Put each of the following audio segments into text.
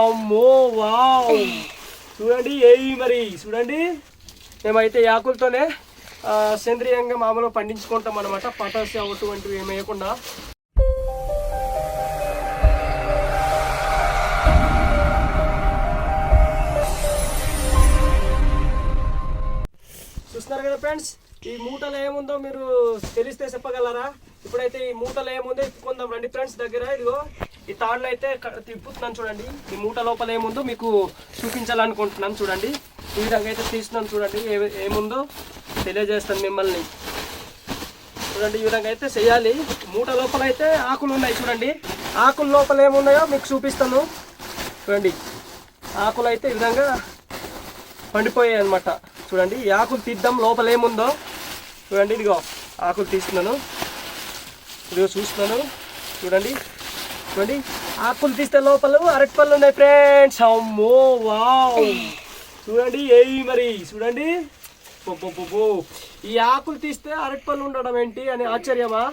అమ్మో వావ్. చూడండి ఏవి మరి చూడండి. మేమైతే యాకులతోనే ఆకులతోనే సేంద్రియంగా మామూలుగా పండించుకుంటాం అనమాట పటాసి అటువంటివి ఏమి వేయకుండా. చూస్తున్నారు కదా ఫ్రెండ్స్ ఈ మూటలో ఏముందో మీరు తెలిస్తే చెప్పగలరా? ఇప్పుడైతే ఈ మూటలో ఏముందో ఇప్పుకుందాం రండి ఫ్రెండ్స్ దగ్గర ఇదిగో. ఈ తాళ్ళు అయితే తిప్పుతున్నాను చూడండి. ఈ మూట లోపల ఏముందో మీకు చూపించాలనుకుంటున్నాను చూడండి. ఈ విధంగా అయితే తీస్తున్నాను చూడండి. ఏ- ఏముందో తెలియజేస్తాను మిమ్మల్ని. చూడండి ఈ విధంగా అయితే చేయాలి. మూట లోపల అయితే ఆకులు ఉన్నాయి చూడండి. ఆకుల లోపల ఏమున్నాయో మీకు చూపిస్తాను. చూడండి. ఆకులు అయితే ఈ విధంగా పండిపోయాయి అనమాట చూడండి ఈ ఆకులు తీద్దాం. లోపల ఏముందో చూడండి. ఇదిగో ఆకులు తీస్తున్నాను. ఇదిగో చూస్తున్నాను. చూడండి. చూడండి ఆకులు తీస్తే లోపల అరటిపళ్ళు ఉన్నాయి ఫ్రెండ్స్ అమ్మో వావ్ చూడండి ఏయి మరి చూడండి. ఈ ఆకులు తీస్తే అరటిపళ్ళు ఉండడం ఏంటి అని ఆశ్చర్యమా?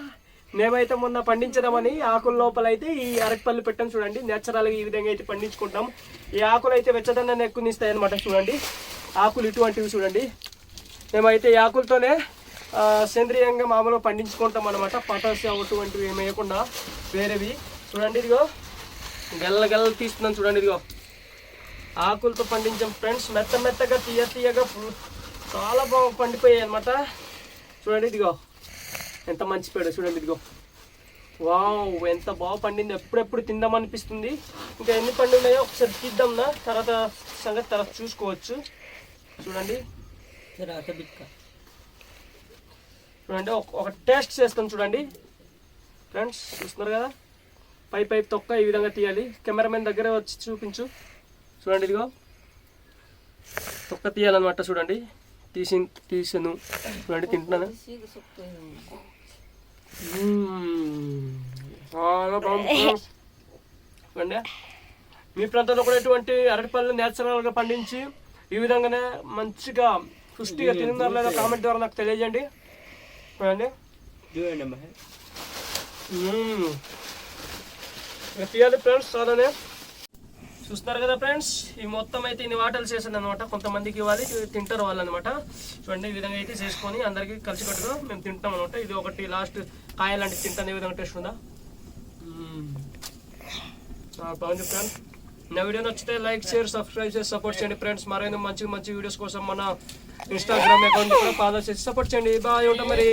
మేమైతే మొన్న పండించదామని ఆకుల లోపల అయితే ఈ అరటిపళ్ళు పెట్టాం చూడండి. నేచురల్గా ఈ విధంగా అయితే పండించుకుంటాం. ఈ ఆకులు అయితే వెచ్చదనాన్ని ఎక్కువ ఇస్తాయి అనమాట చూడండి. ఆకులు ఇటువంటివి చూడండి. మేమైతే ఈ ఆకులతోనే సేంద్రియంగా మామూలుగా పండించుకుంటాం అనమాట పటాసి అటువంటివి ఏమి వేయకుండా వేరేవి. చూడండి ఇదిగో. గెల్ల గెల్ల తీస్తున్నాను చూడండి ఇదిగో. ఆకులతో పండించాం ఫ్రెండ్స్. మెత్త మెత్తగా తీయ తీయగా చాలా బాగా పండిపోయాయి అనమాట చూడండి ఇదిగో. ఎంత మంచి పేడు చూడండి ఇదిగో. వావ్ ఎంత బాగా పండింది. ఎప్పుడెప్పుడు తిందాం అనిపిస్తుంది. ఇంకా ఎన్ని పండున్నాయో ఒకసారి తీద్దాం నా తర్వాత సంగతి తర్వాత చూసుకోవచ్చు. చూడండి. చూడండి ఒక- ఒక టేస్ట్ చేస్తాం చూడండి. ఫ్రెండ్స్ చూస్తున్నారు కదా? పై పైప్ తొక్క ఈ విధంగా తీయాలి. కెమెరామెన్ దగ్గర వచ్చి చూపించు. చూడండి ఇదిగో. తొక్క తీయాలన్నమాట చూడండి. తీసి తీసాను. చూడండి తింటున్నాను. చూడండి. మీ ప్రాంతంలో కూడా ఇటువంటి అరటిపళ్ళు న్యాచురల్గా పండించి ఈ విధంగానే మంచిగా పుష్టిగా తిన్నారు లేదా కామెంట్ ద్వారా నాకు తెలియజేయండి. చూడండి. తీయాలి ఫ్రెండ్స్ చాలానే చూస్తున్నారు కదా ఫ్రెండ్స్ ఈ మొత్తం అయితే ఇన్ని వాటలు చేసింది అనమాట కొంతమందికి ఇవ్వాలి తింటారు వాళ్ళు అనమాట చూడండి ఈ విధంగా అయితే చేసుకొని అందరికి కలిసి కట్టుగా మేము తింటాం అనమాట ఇది ఒకటి లాస్ట్ కాయ లాంటివి తింటాను విధంగా టేస్ట్ ఉందా? చాలా బాగుంది ఫ్రెండ్స్. నా వీడియో నచ్చితే లైక్ షేర్ సబ్స్క్రైబ్ చేసి సపోర్ట్ చేయండి ఫ్రెండ్స్. మరైనా మంచి మంచి వీడియోస్ కోసం మన ఇన్స్టాగ్రామ్ అకౌంట్ కూడా ఫాలో చేసి సపోర్ట్ చేయండి. బాయ్ ఉంటాం మరి.